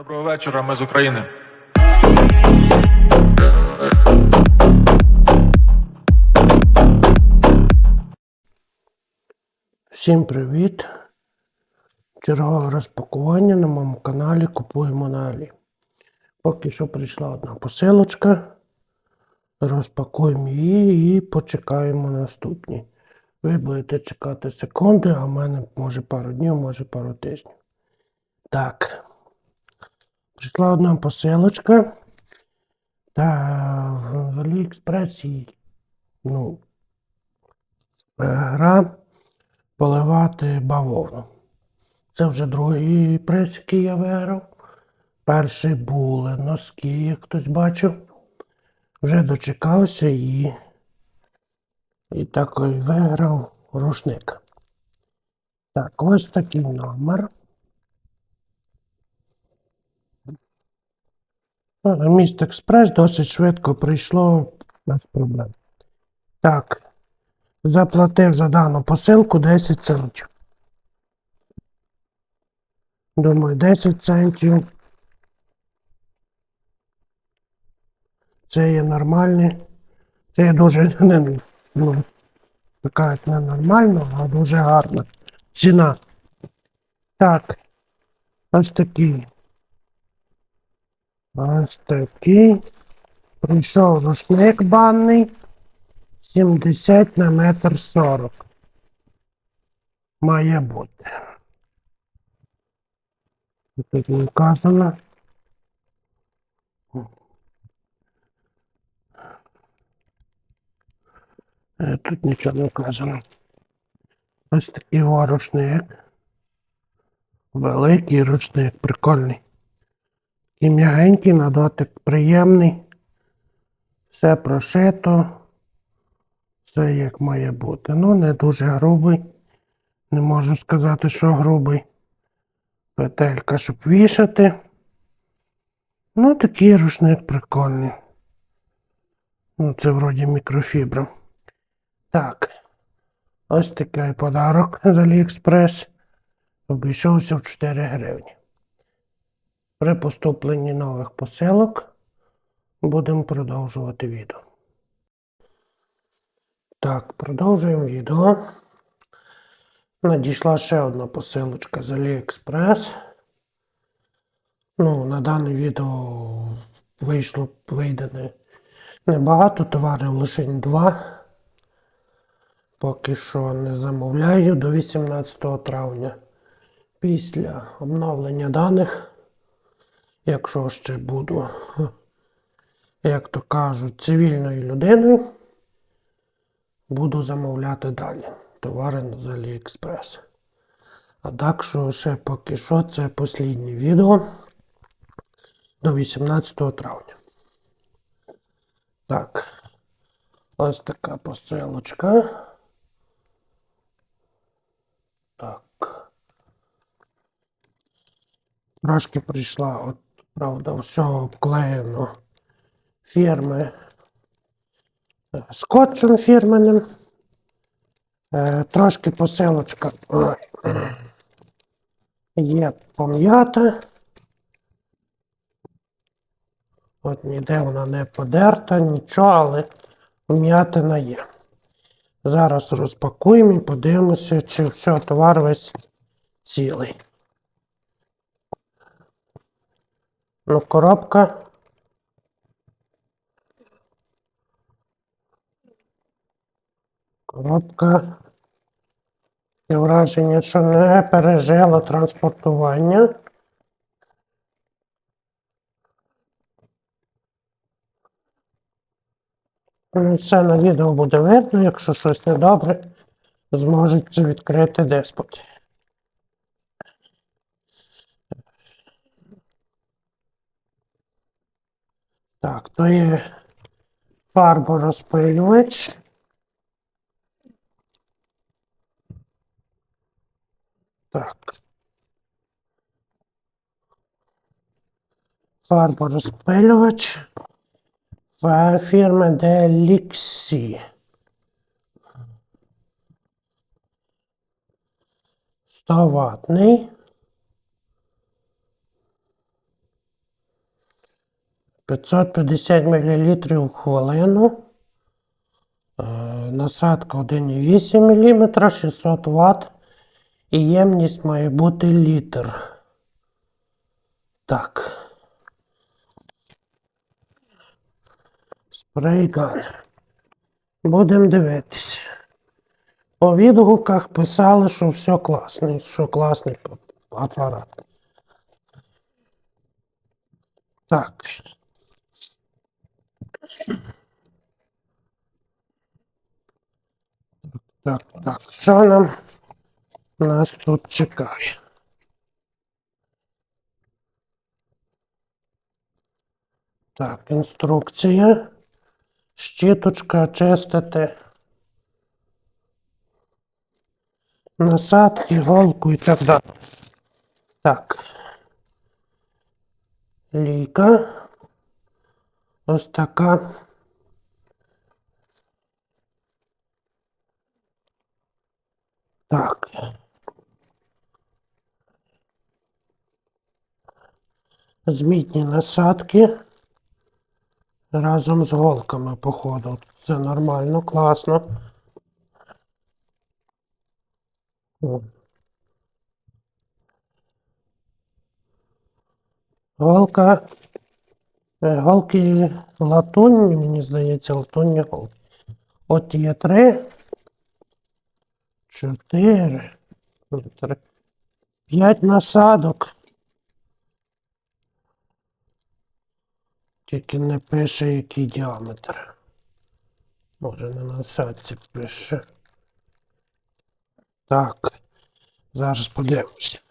Доброго вечора, ми з України. Всім привіт! Чергове розпакування на моєму каналі Купуємо на Алі. Поки що прийшла одна посилочка. Розпакуємо її і почекаємо наступні. Ви будете чекати секунди, а в мене може пару днів, може пару тижнів. Так. Прийшла одна посилочка. Та в Аліекспресі, ну, гра поливати бавовну. Це вже другий приз, який я виграв. Перший були носки, як хтось бачив. Вже дочекався і, і такий виграв рушник. Так, ось такий номер. Міст Експрес досить швидко прийшло без проблем. Так. Заплатив за дану посилку 10 центів. Думаю, 10 центів. Це є нормальні. Це є дуже не, ну, така не нормально, а дуже гарна ціна. Так. Ось такий. Ось такий. Прийшов рушник банний. 70 на метр 40. Має бути. Тут не вказано. Е, Тут нічого не вказано. Ось такий рушник. Великий рушник, прикольний. Такий м'ягенький, на дотик приємний. Все прошито. Все як має бути. Ну, не дуже грубий. Не можу сказати, що грубий. Петелька, щоб вішати. Ну, такий рушник прикольний. Ну, це вроді мікрофібра. Так. Ось такий подарок з Аліекспрес. Обійшовся в 4 гривні. При поступленні нових посилок будемо продовжувати відео. Так, продовжуємо відео. Надійшла ще одна посилочка з AliExpress. Ну, на дане відео вийшло вийде небагато товарів, лише два. Поки що не замовляю до 18 травня. Після обновлення даних, якщо ще буду, як то кажуть, цивільною людиною буду замовляти далі товари з AliExpress. А так що ще поки що це останнє відео до 18 травня. Так. Ось така посилочка. Так. Трошки прийшла, от, правда, все обклеєно фірми е, скотчем фірменним. Е, трошки посилочка є пом'ята. От ніде вона не подерта, нічого, але вм'ятина є. Зараз розпакуємо і подивимося, чи все, товар весь цілий. Ну, коробка. Коробка. Є враження, що не пережила транспортування. Ну, Це на відео буде видно, якщо щось недобре, зможуть це відкрити деспот. Так, то є фарборозпилювач. Так. Фарборозпилювач фірми Delixi. 100 ватний. 550 мл в хвилину. Е, Насадка 1,8 мм, 600 Вт. І ємність має бути літр. Так. Спрейган. Будемо дивитися. По відгуках писали, що все класно, що класний апарат. Так. Так, що нам нас тут чекає? Так, інструкція. Щіточка чистити. Насадки, голку і так далі. Так. Лійка. Ось така. Так. Змітні насадки. Разом з голками, походу. Це нормально, класно. Голка. е, Голки латунні, мені здається, латунні голки. От є три. Чотири. П'ять насадок. Тільки не пише, який діаметр. Може, на насадці пише. Так. Зараз подивимось.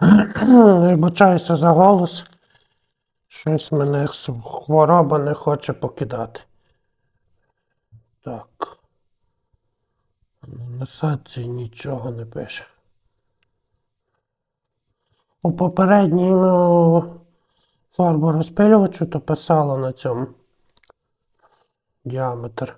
Вибачаюся за голос. Щось мене хвороба не хоче покидати. Так. На насадці нічого не пише. У попередньому фарборозпилювачу то писало на цьому діаметр.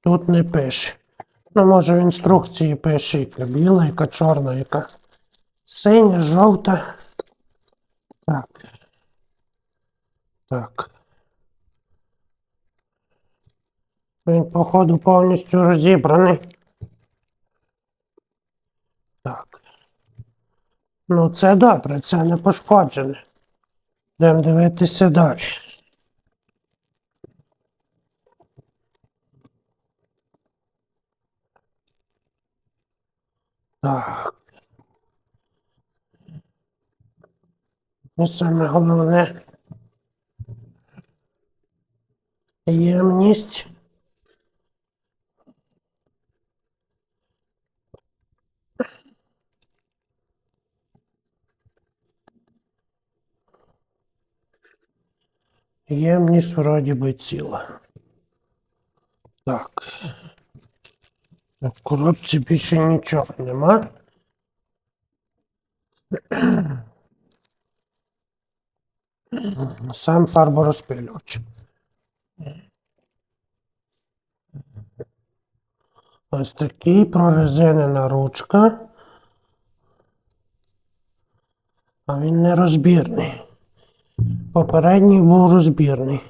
Тут не пише. Ну, може в інструкції пише, яка біла, яка чорна, яка синя, жовта. Так. Так. Він, походу, повністю розібраний. Так. Ну, це добре, це не пошкоджене. Йдемо дивитися далі. Так. І саме головне. Ємність. Ємність вроді би ціла. Так. В коробці більше нічого нема. Сам фарборозпилювач. Ось такий прорезинена ручка. А він не розбірний. Попередній був розбірний.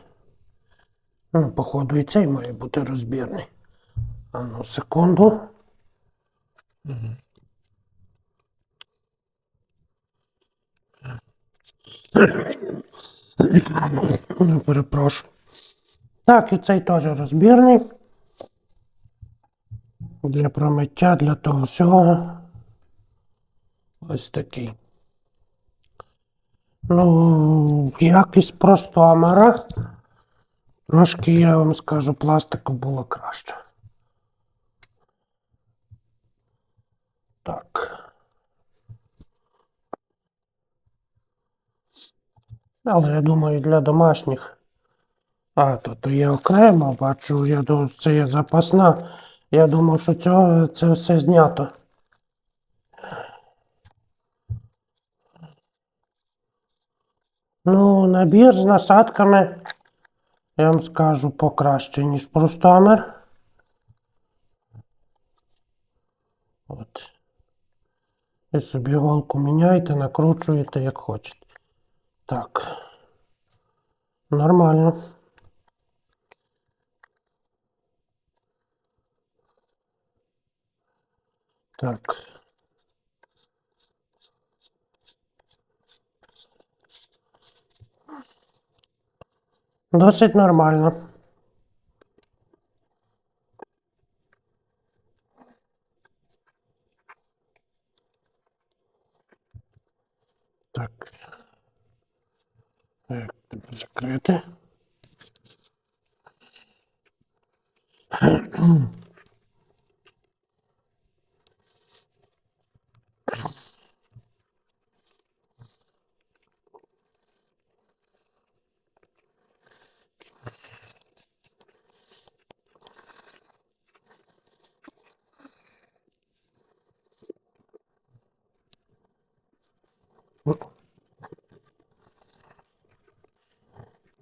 Ну, походу, і цей має бути розбірний. А ну, секунду. Ну, перепрошую. Так, і цей теж розбірний. Для промиття, для того всього. Ось такий. Ну, якість простомера. Трошки, я вам скажу, пластику було краще. Так. Але я думаю, для домашніх. А, то, то є окремо, бачу, я думаю, це є запасна. Я думав, що цього, це все знято. Ну, набір з насадками, я вам скажу, покраще, ніж простомер. От. Ви собі голку міняєте, накручуєте, як хочете. Так. Нормально. Так. Досить нормально. Так. Так, тепер закрити.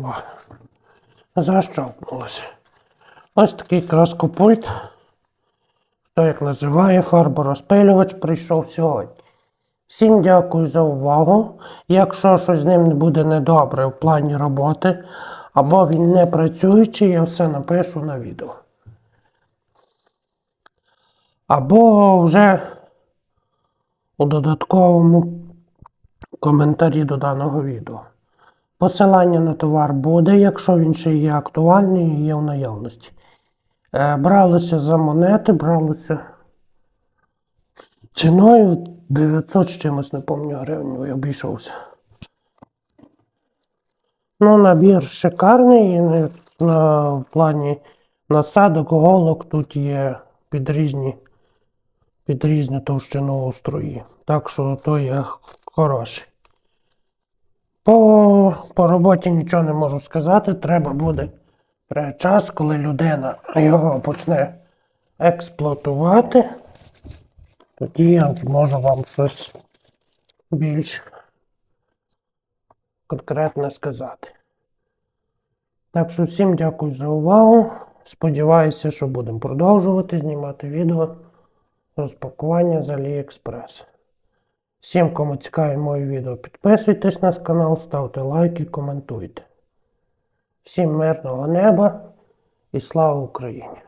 О, защовкнулося. Ось такий краскопульт. Хто як називає, фарборозпилювач прийшов сьогодні. Всім дякую за увагу. Якщо щось з ним не буде недобре в плані роботи, або він не працюючий, я все напишу на відео. Або вже у додатковому коментарі до даного відео. Посилання на товар буде, якщо він ще є актуальний і є в наявності. Е, бралося за монети, бралося ціною 900 з чимось, не пам'ятаю, гривень обійшовся. Ну, набір шикарний і на, плані насадок, голок тут є під різні, під різну товщину устрої. Так що то є хороший. По, по роботі нічого не можу сказати. Треба буде час, коли людина його почне експлуатувати. Тоді я зможу вам щось більш конкретне сказати. Так що всім дякую за увагу. Сподіваюся, що будемо продовжувати знімати відео розпакування з AliExpress. Всім, кому цікаві мої відео, підписуйтесь на канал, ставте лайки, коментуйте. Всім мирного неба і слава Україні!